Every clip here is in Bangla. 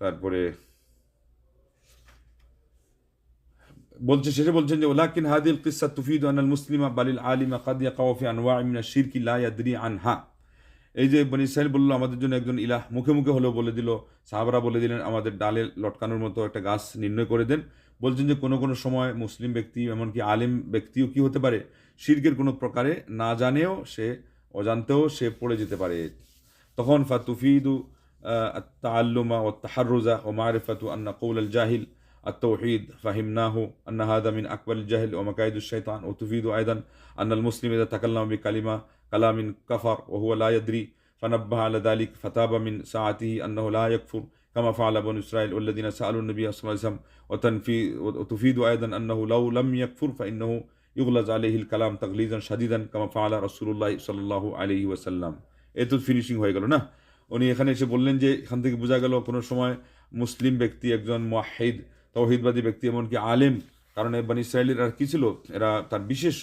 তারপরে বলছে শেষে বলছেন যে, ওলাকিন হাদিল কিসা তুফিদ আনাল মুসলিমা বালিল আলিমা কাদিয়া কাওয়াফি আনওয়া মিনা শিরকি লা ইয়াদরি আনহা। এই যে বনি ইসরাইল বলল, আমাদের জন্য একজন ইলাহ মুখে মুখে হলেও বলে দিল। সাহাবারা বলে দিলেন, আমাদের ডালে লটকানোর মতো একটা গাছ নির্ণয় করে দেন। বলছেন যে, কোনো কোনো সময় মুসলিম ব্যক্তি, এমনকি আলিম ব্যক্তিও কি হতে পারে? শির্কের কোনো প্রকারে না জানেও সে, অজান্তেও সে পড়ে যেতে পারে। তখন ফাতুফিদু التعلم والتحرز ومعرفة أن قول الجاهل التوحيد فهمناه أن هذا من أكبر الجهل ومكايد الشيطان وتفيد أيضا أن المسلم إذا تكلم بكلمة كلام كفر وهو لا يدري فنبه على ذلك فتاب من ساعته أنه لا يكفر كما فعل بنو إسرائيل والذين سألوا النبي صلى الله عليه وسلم وتنفي وتفيد أيضا أنه لو لم يكفر فإنه يغلظ عليه الكلام تغليظا شديدا كما فعل رسول الله صلى الله عليه وسلم এ তো ফিনিশিং হয়ে গেল না উনি এখানে এসে বললেন যে এখান থেকে বোঝা গেল কোনো সময় মুসলিম ব্যক্তি একজন মাহিদ তৌহিদবাদী ব্যক্তি এমনকি আলেম। কারণ এবার ইসরায়েলের আর কি ছিল? এরা তার বিশেষ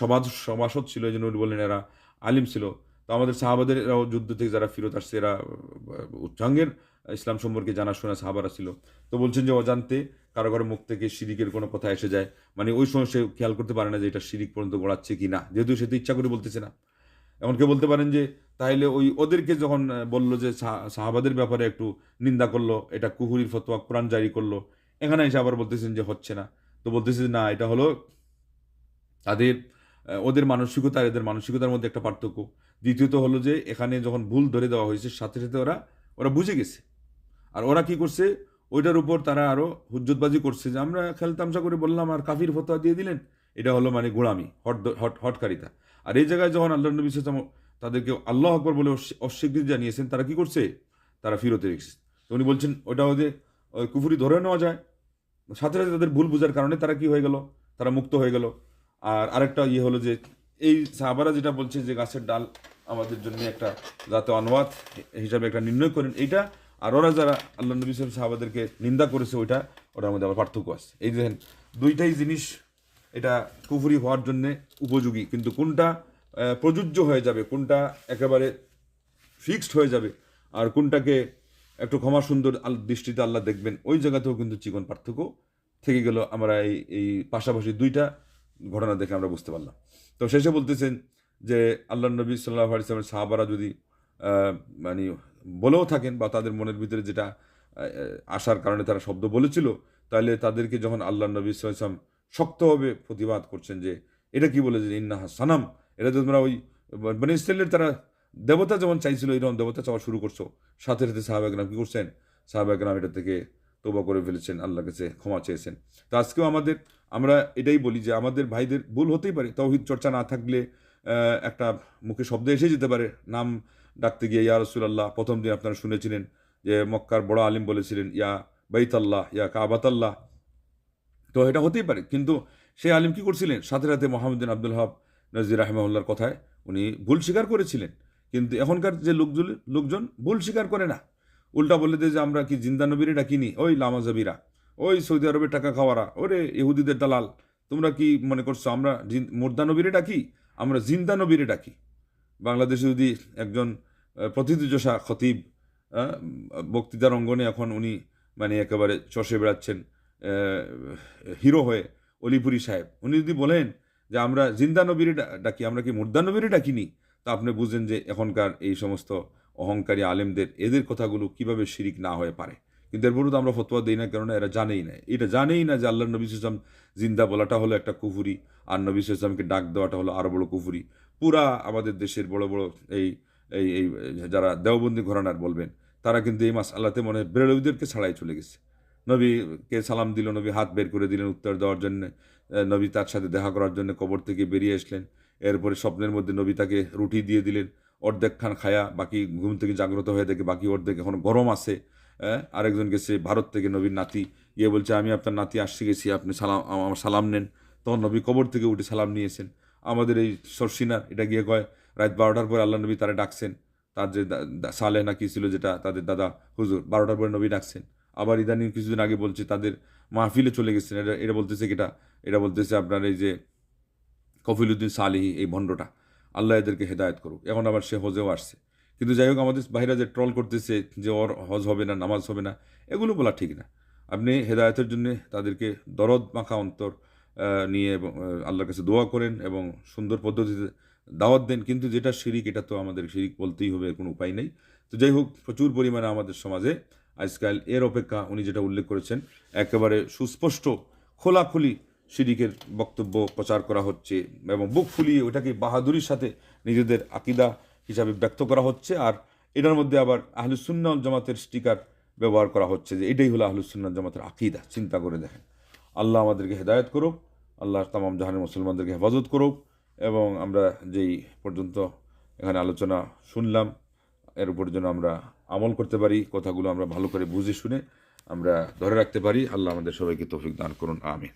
সমাজ, সমাসদ ছিল, এই জন্য উনি বললেন এরা আলিম ছিল। তো আমাদের সাহাবাদের এরাও যুদ্ধ থেকে যারা ফেরত আসছে, এরা উচ্চাঙ্গের ইসলাম সম্পর্কে জানাশোনা সাহাবারা ছিল। তো বলছেন যে অজান্তে কারও কারও মুখ থেকে শিরিকের কোনো কথা এসে যায়। মানে ওই সময় সে খেয়াল করতে পারে না যে এটা শিরিক পর্যন্ত গড়াচ্ছে কি না যেহেতু সে তো ইচ্ছা করে বলতেছে না। এমন কেউ বলতে পারেন যে তাইলে ওই ওদেরকে যখন বলল যে সাহা- সাহাবাদের ব্যাপারে একটু নিন্দা করল, এটা কুহুরির ফতোয়া, কোরআন জারি করল, এখানে এসে আবার বলতেছেন যে হচ্ছে না। তো বলতেছে যে না, এটা হলো তাদের ওদের মানসিকতা আর এদের মানসিকতার মধ্যে একটা পার্থক্য। দ্বিতীয়ত হলো যে এখানে যখন ভুল ধরে দেওয়া হয়েছে, সাথে সাথে ওরা ওরা বুঝে গেছে। আর ওরা কি করছে, ওইটার উপর তারা আরও হুজ্জতবাজি করছে যে আমরা খেলতামশা করে বললাম, আর কাফির ফতোয়া দিয়ে দিলেন? এটা হলো মানে গোড়ামি হট হট, হটকারিতা। আর এই জায়গায় যখন আল্লাহ নবী সাল্লাম তাদেরকে আল্লাহ আকবর বলে অস্বী- অস্বীকৃতি জানিয়েছেন, তারা কি করছে? তারা ফিরতে রেখেছে। তো উনি বলছেন ওটা ওদের ওই কুফুরি ধরে নেওয়া যায়। সাথে সাথে তাদের ভুল বোঝার কারণে তারা কি হয়ে গেল? তারা মুক্ত হয়ে গেল। আর আরেকটা ইয়ে হলো যে, এই সাহাবারা যেটা বলছে যে, গাছের ডাল আমাদের জন্য একটা যাতে অনুবাদ হিসাবে একটা নির্ণয় করেন, এইটা আর ওরা যারা আল্লাহ নবী সাহেব সাহাবাদেরকে নিন্দা করেছে, ওইটা, ওটার মধ্যে আবার পার্থক্য আছে। এই দেখেন, দুইটাই জিনিস এটা কুফুরি হওয়ার জন্যে উপযোগী, কিন্তু কোনটা প্রযোজ্য হয়ে যাবে, কোনটা একেবারে ফিক্সড হয়ে যাবে আর কোনটাকে একটু ক্ষমা সুন্দর দৃষ্টিতে আল্লাহ দেখবেন, ওই জায়গাতেও কিন্তু চিকন পার্থক্য থেকে গেল আমরা এই এই পাশাপাশি দুইটা ঘটনা দেখে আমরা বুঝতে পারলাম। তো শেষে বলতেছেন যে আল্লাহ নবী সাল্লাহ আলিয়ামের সাহাবারা যদি মানে বলেও থাকেন বা তাদের মনের ভিতরে যেটা আসার কারণে তারা শব্দ বলেছিল, তাহলে তাদেরকে যখন আল্লাহ নবী সাল্লাম শক্তভাবে প্রতিবাদ করছেন যে, এটা কি বলে যে, ইন্নাহা সানাম এটা তোমরা ওই মানে ইসরায়েলের তারা দেবতা যেমন চাইছিল, এরকম দেবতা চাওয়া শুরু করছ। সাথে সাথে সাহাবাগরাম কী করছেন? সাহাবাগরাম এটা থেকে তোবা করে ফেলেছেন, আল্লাহর কাছে ক্ষমা চেয়েছেন। তো আজকেও আমাদের, আমরা এটাই বলি যে আমাদের ভাইদের ভুল হতেই পারে। তৌহিদ চর্চা না থাকলে একটা মুখে শব্দ এসে যেতে পারে। নাম ডাকতে গিয়ে, ইয়া রসুলাল্লাহ প্রথম দিন আপনারা শুনেছিলেন যে মক্কার বড় আলিম বলেছিলেন, ইয়া বাইতাল্লাহ ইয়া কাবাতাল্লাহ তো এটা হতেই পারে। কিন্তু সেই আলিম কি করছিলেন? সাথে সাথে মোহাম্মদিন আব্দুল হাব নজির রাহমাউল্লার কথায় উনি ভুল স্বীকার করেছিলেন। কিন্তু এখনকার যে লোকজন লোকজন ভুল স্বীকার করে না। উল্টা বলে দেয় যে আমরা কি জিন্দা নবীরে ডাকিনি ওই লামাজাবিরা ওই সৌদি আরবের টাকা খাওয়ারা ওরে ইহুদিদের দালাল তোমরা কি মনে করছ আমরা জিন- মুর্দা নবীরে ডাকি আমরা জিন্দা নবীরে ডাকি বাংলাদেশে যদি একজন আহ, খতিব বক্তৃতার অঙ্গনে এখন উনি মানে একেবারে চষে বেড়াচ্ছেন হিরো হয়ে অলিপুরি সাহেব উনি যদি বলেন যে আমরা জিন্দা নবীরে ডাকি, আমরা কি মুর্দা নবীরে ডাকিনি? তা আপনি বুঝেন যে এখনকার এই সমস্ত অহংকারী আলেমদের, এদের কথাগুলো কীভাবে শিরিক না হয়ে পারে। কিন্তু এরপরও তো আমরা ফতোয়া দিই না, কেননা এরা জানেই না। এটা জানেই না যে আল্লাহ নবী ইসলাম জিন্দা বলাটা হলো একটা কুফুরি, আর নবী ইসলামকে ডাক দেওয়াটা হলো আরও বড় কুফুরি। পুরা আমাদের দেশের বড় বড় এই এই যারা দেওবন্দি ঘরানার বলবেন, তারা কিন্তু এই মাস আল্লাহতে মনে হয় বেরোবিদেরকে ছাড়াই চলে গেছে। নবীকে সালাম দিল, নবী হাত বের করে দিলেন উত্তর দেওয়ার জন্য। নবী তার সাথে দেখা করার জন্য কবর থেকে বেরিয়ে আসলেন। এরপরে স্বপ্নের মধ্যে নবী তাকে রুটি দিয়ে দিলেন। অর্ধেক খান খায়া, বাকি ঘুম থেকে জাগ্রত হয়ে দেখে বাকি অর্ধেক এখন গরম আছে। আরেকজন গেছে ভারত থেকে, নবীর নাতি। গিয়ে বলছে, আমি আপনার নাতি আসছে গেছি, আপনি সালাম, আমার সালাম নেন। তখন নবী কবর থেকে উঠে সালাম নিয়েছেন। আমাদের এই সরসিনার, এটা গিয়ে কয়, রাত বারোটার পরে আল্লাহ নবী তারা ডাকছেন। তার যে সালেহ না কি ছিল যেটা, তাদের দাদা হুজুর, বারোটার পরে নবী ডাকছেন। আবার ইদানিং কিছুদিন আগে বলছে তাদের মাহফিলে চলে গেছেন। এটা এটা বলতেছে কি এটা বলতেছে আপনার এই যে কফিলুদ্দিন সালিহি এই ভণ্ডটা। আল্লাহ এদেরকে হেদায়ত করুক। এখন আবার সে হজেও আসছে। কিন্তু যাই হোক আমাদের বাইরা যে ট্রল করতেছে যে ওর হজ হবে না নামাজ হবে না এগুলো বলা ঠিক না। আপনি হেদায়তের জন্য তাদেরকে দরদ মাখা অন্তর নিয়ে এবং, আল্লাহর কাছে দোয়া করেন এবং সুন্দর পদ্ধতিতে দাওয়াত দেন। কিন্তু যেটা শিরিক এটা তো আমাদের শিরিক বলতেই হবে কোনো উপায় নেই। তো যাই হোক প্রচুর পরিমাণে আমাদের সমাজে আজকাল এর অপেক্ষা উনি যেটা উল্লেখ করেছেন, একেবারে সুস্পষ্ট খোলাখুলি শিরিকের বক্তব্য প্রচার করা হচ্ছে এবং বুক ফুলিয়ে ওটাকে বাহাদুরির সাথে নিজেদের আকিদা হিসাবে ব্যক্ত করা হচ্ছে। আর এটার মধ্যে আবার আহলুসুন্না জামাতের স্টিকার ব্যবহার করা হচ্ছে যে এটাই হলো আহলুসুন্না জামাতের আকিদা। চিন্তা করে দেখেন। আল্লাহ আমাদেরকে হেদায়ত করুক আল্লাহ তামাম জাহানের মুসলমানদেরকে হেফাজত করুক এবং আমরা যেই পর্যন্ত এখানে আলোচনা শুনলাম, এর উপর যেন আমরা আমল করতে পারি, কথাগুলো আমরা ভালো করে বুঝে শুনে আমরা ধরে রাখতে পারি। আল্লাহ আমাদের সবাইকে তৌফিক দান করুন, আমিন।